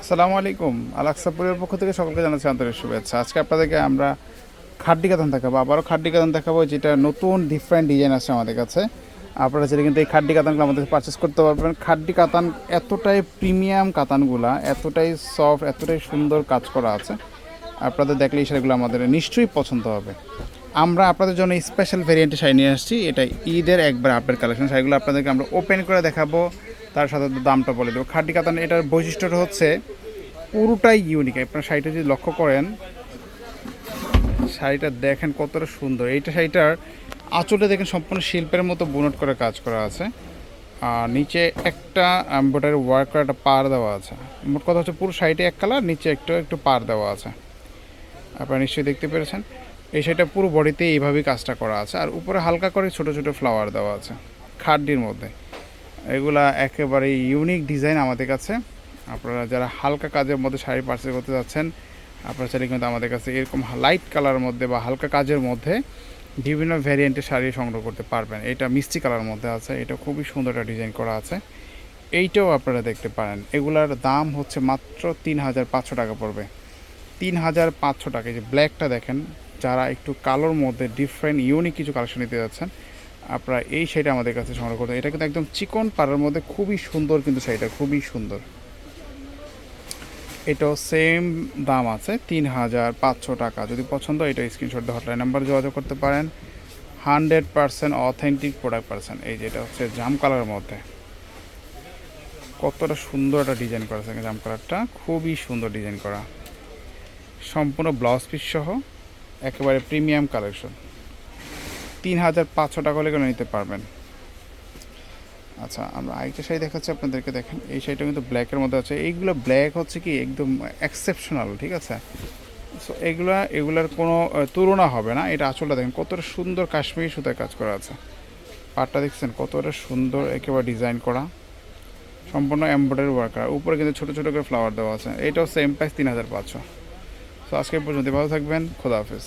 আসসালামু আলাইকুম। আলাক্সাপুরের পক্ষ থেকে সকলকে জানাচ্ছি আন্তরিক শুভেচ্ছা। আজকে আপনাদেরকে আমরা খাড্ডি কাতান দেখাবো। আবারও খাড্ডি কাতান দেখাবো, যেটা নতুন ডিফারেন্ট ডিজাইন আছে আমাদের কাছে। আপনারা যেটা কিন্তু এই খাড্ডি কাতানগুলো আমাদের পারচেস করতে পারবেন। খাড্ডি কাতান এতটাই প্রিমিয়াম কাতানগুলা, এতটাই সফট এতটাই সুন্দর কাজ করা আছে। আপনাদের দেখলে এই আমাদের নিশ্চয়ই পছন্দ হবে। আমরা আপনাদের জন্য স্পেশাল ভেরিয়েন্টের শাড়ি নিয়ে আসছি। এটা ঈদের একবার আপডেট কালেকশন শাড়িগুলো আপনাদেরকে আমরা ওপেন করে দেখাবো। তার সাথে দামটা বলে দেবো। খাড্ডি কাতান, এটার বৈশিষ্ট্যটা হচ্ছে পুরোটাই ইউনিক আপনার শাড়িটা যদি লক্ষ্য করেন, শাড়িটা দেখেন কতটা সুন্দর। এইটা শাড়িটার আঁচলে দেখেন সম্পূর্ণ শিল্পের মতো বুনট করে কাজ করা আছে। আর নিচে একটা এম্ব্রয়ডারি ওয়ার্ক করা একটা পার দেওয়া আছে। মোট কথা হচ্ছে পুরো শাড়িটা এক কালার নিচে একটু একটু পার দেওয়া আছে। আপনারা নিশ্চয়ই দেখতে পেরেছেন। এই শাড়িটা পুরো বডিতে এইভাবেই কাজটা করা আছে। আর উপরে হালকা করে ছোট ছোট ফ্লাওয়ার দেওয়া আছে, খাড্ডির মধ্যে। এগুলা একেবারে ইউনিক ডিজাইন আমাদের কাছে। আপনারা যারা হালকা কাজের মধ্যে শাড়ি পার্সেল করতে যাচ্ছেন, আপনারা চাইলে কিন্তু আমাদের কাছে এরকম লাইট কালারের মধ্যে বা হালকা কাজের মধ্যে বিভিন্ন ভ্যারিয়েন্টের শাড়ি সংগ্রহ করতে পারবেন। এটা মিষ্টি কালার মধ্যে আছে, এটা খুবই সুন্দর একটা ডিজাইন করা আছে। এইটাও আপনারা দেখতে পারেন। এগুলার দাম হচ্ছে মাত্র তিন হাজার পাঁচশো টাকা পড়বে। তিন হাজার পাঁচশো টাকা যে ব্ল্যাকটা দেখেন যারা একটু কালোর মধ্যে ডিফারেন্ট ইউনিক কিছু কালেকশন নিতে যাচ্ছেন, আপনারা এই শাড়িটা আমাদের কাছে সংগ্রহ করতে এটা কিন্তু একদম চিকন পাড়ার মধ্যে খুবই সুন্দর কিন্তু শাড়িটা, খুবই সুন্দর। এটাও সেম দাম আছে, তিন হাজার পাঁচশো টাকা। যদি পছন্দ এটা স্ক্রিনশট দিয়ে হটলাইন নাম্বার যোগাযোগ করতে পারেন। Hundred percent authentic product percent এই যেটা হচ্ছে জাম কালারের মধ্যে। কতটা সুন্দর একটা ডিজাইন করা জাম কালারটা খুবই সুন্দর ডিজাইন করা। সম্পূর্ণ ব্লাউজ পিস সহ। একেবারে প্রিমিয়াম কালেকশন। তিন হাজার পাঁচশো টাকা হলে নিতে পারবেন। আচ্ছা আমরা আরেকটা শাড়ি দেখাচ্ছি আপনাদেরকে, দেখেন। এই শাড়িটা কিন্তু ব্ল্যাকের মধ্যে আছে। এইগুলো ব্ল্যাক হচ্ছে কি একদম এক্সেপশনাল ঠিক আছে? সো এগুলা, এগুলার কোনো তুলনা হবে না। এটা আসলটা দেখেন, কতটা সুন্দর কাশ্মীরি সুতায় কাজ করা আছে। পাটটা দেখছেন, কতটা সুন্দর একেবারে ডিজাইন করা। সম্পূর্ণ এমব্রয়ডারি ওয়ার্ক করা উপরে কিন্তু ছোটো ছোটো করে ফ্লাওয়ার দেওয়া আছে। এটাও সেম প্রাইস তিন হাজার পাঁচশো। তো আজকে পর্যন্ত ভালো থাকবেন খোদা হাফেজ।